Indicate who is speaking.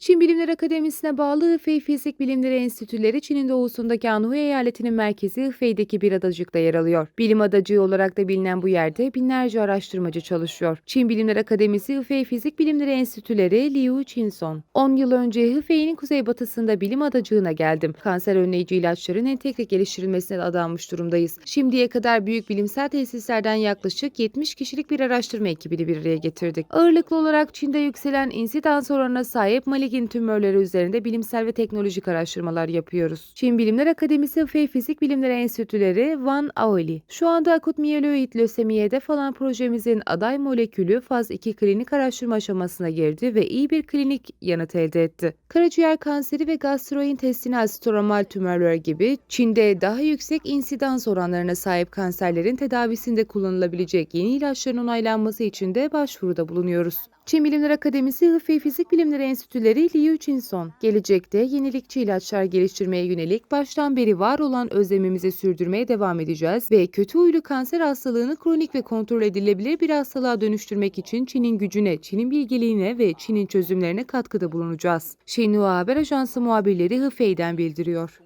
Speaker 1: Çin Bilimler Akademisi'ne bağlı Ifei Fizik Bilimleri Enstitüleri Çin'in doğusundaki Anhui eyaletinin merkezi Ifei'deki bir adacıkta yer alıyor. Bilim adacığı olarak da bilinen bu yerde binlerce araştırmacı çalışıyor. Çin Bilimler Akademisi Ifei Fizik Bilimleri Enstitüleri Liu Qinson. 10 yıl önce Ifei'nin kuzeybatısında bilim adacığına geldim. Kanser önleyici ilaçların entegre geliştirilmesine adanmış durumdayız. Şimdiye kadar büyük bilimsel tesislerden yaklaşık 70 kişilik bir araştırma ekibini bir araya getirdik. Ağırlıklı olarak Çin'de yükselen insidans oranına sahip maligin tümörleri üzerinde bilimsel ve teknolojik araştırmalar yapıyoruz. Çin Bilimler Akademisi ve Fizik Bilimleri Enstitüleri Van Aoli. Şu anda akut miyeloid lösemiyede falan projemizin aday molekülü faz 2 klinik araştırma aşamasına girdi ve iyi bir klinik yanıt elde etti. Karaciğer kanseri ve gastrointestinal stromal tümörler gibi Çin'de daha yüksek insidans oranlarına sahip kanserlerin tedavisinde kullanılabilecek yeni ilaçların onaylanması için de başvuruda bulunuyoruz. Çin Bilimler Akademisi ve Fizik Bilimleri Enstitüleri Liu Qinson, gelecekte yenilikçi ilaçlar geliştirmeye yönelik baştan beri var olan özlemimizi sürdürmeye devam edeceğiz ve kötü huylu kanser hastalığını kronik ve kontrol edilebilir bir hastalığa dönüştürmek için Çin'in gücüne, Çin'in bilgeliğine ve Çin'in çözümlerine katkıda bulunacağız. Xinhua Haber Ajansı muhabirleri Hıfei'den bildiriyor.